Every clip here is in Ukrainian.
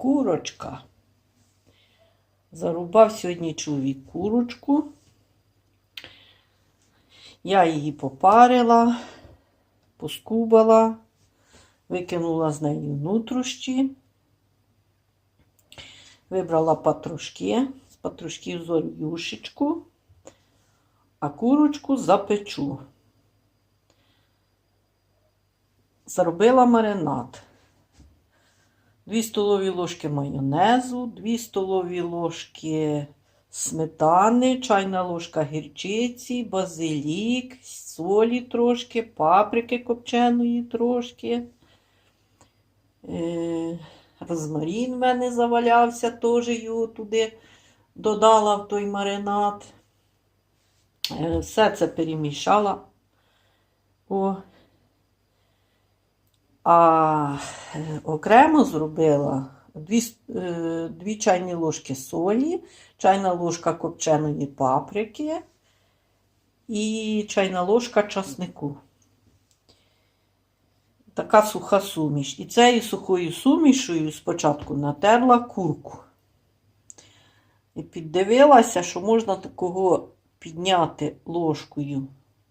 Курочка. Зарубав сьогодні чоловік курочку. Я її попарила, поскубала, викинула з неї нутрощі, вибрала патрушки, з патрушків зорю юшечку, а курочку запечу. Заробила маринад. 2 столові ложки майонезу, 2 столові ложки сметани, чайна ложка гірчиці, базилік, солі трошки, паприки копченої трошки. Е, Розмарін в мене завалявся, теж його туди додала в той маринад. Е, Все це перемішала. О, а е, окремо зробила 2, чайні ложки солі, чайна ложка копченої паприки і чайна ложка часнику. Така суха суміш. І цією сухою сумішою спочатку натерла курку. І піддивилася, що можна такого підняти ложкою,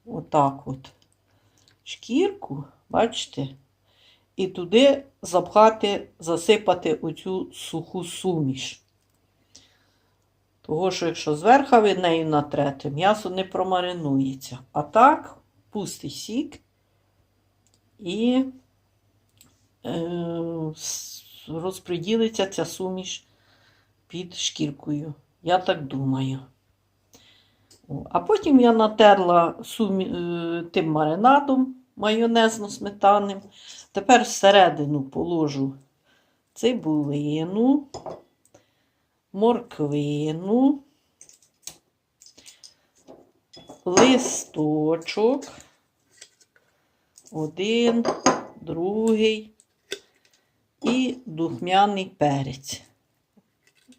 отак от, шкірку, бачите? І туди запхати, засипати оцю суху суміш. Того, що якщо зверху ви нею натрете, м'ясо не промаринується. А так, пустий сік і е, розподілиться ця суміш під шкіркою. Я так думаю. А потім я натерла сумі, е, тим маринадом майонезно-сметанним. Тепер всередину положу цибулину, морквину, листочок, один, другий і духмяний перець.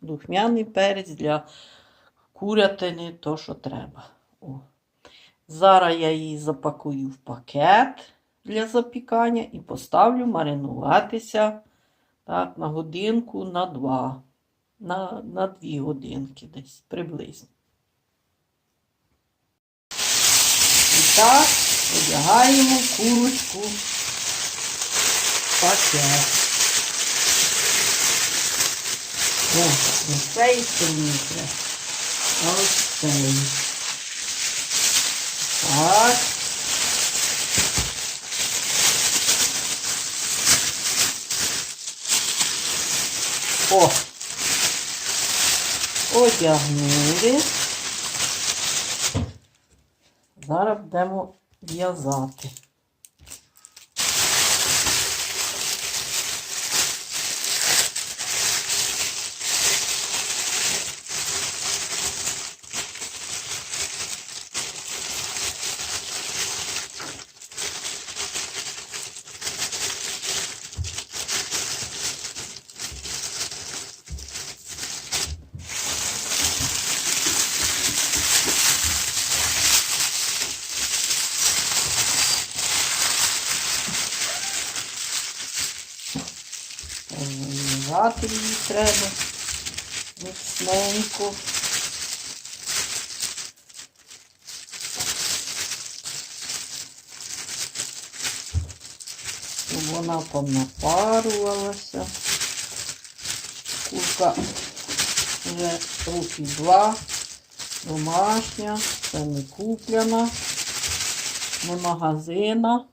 Духмяний перець для курятини, то, що треба. О. Зараз я її запакую в пакет для запікання і поставлю маринуватися так, на годинку, на два, на, на дві годинки десь приблизно. І так, одягаємо курочку в пакет. О, не цей сильніше, ось цей. Так. О! Одягнули. Зараз будемо в'язати. Вивати її треба міцненько. Щоб вона понапарувалася. Курка вже років два, домашня, це не купляна, не магазина.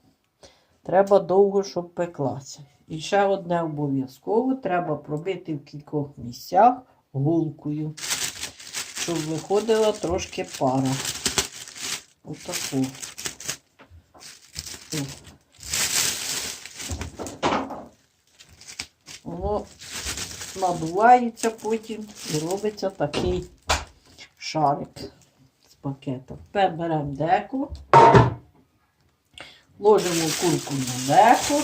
Треба довго, щоб пеклася. І ще одне обов'язково треба пробити в кількох місцях гулкою, щоб виходила трошки пара. Отаку. Воно надувається потім і робиться такий шарик з пакета. Тепер беремо деко, ложимо курку на деко.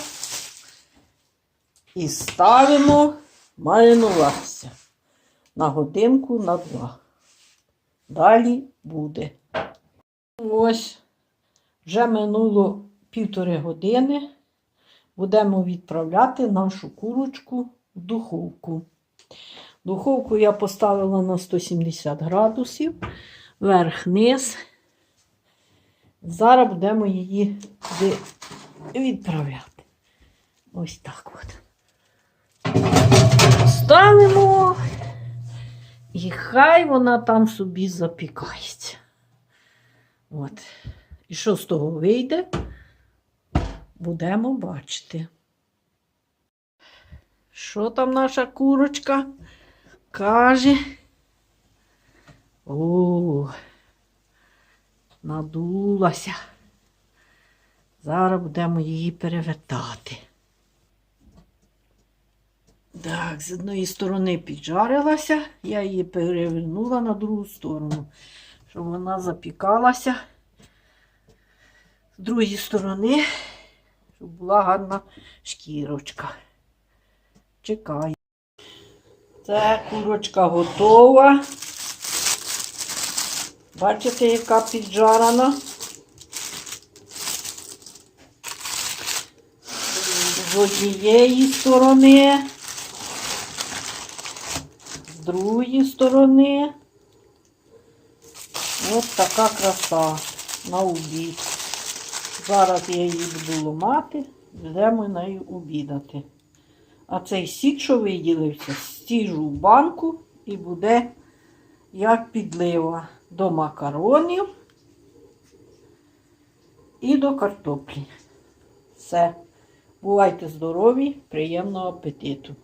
І ставимо маринуватися на годинку на два. Далі буде. Ось, вже минуло півтори години. Будемо відправляти нашу курочку в духовку. Духовку я поставила на 170 градусів, верх-низ. Зараз будемо її відправляти. Ось так от. Ставимо. І хай вона там собі запікається. От. І що з того вийде, будемо бачити. Що там наша курочка каже? О, надулася. Зараз будемо її перевертати. Так, з одної сторони піджарилася, я її перевернула на другу сторону, щоб вона запікалася. З другої сторони, щоб була гарна шкірочка. Чекаю. Це курочка готова. Бачите, яка піджарена. З однієї сторони, другої сторони. Ось така краса на обід. Зараз я її буду ломати, будемо нею обідати. А цей сік, що виділився, стіжу в банку і буде як підлива до макаронів і до картоплі. Все. Бувайте здорові, приємного апетиту!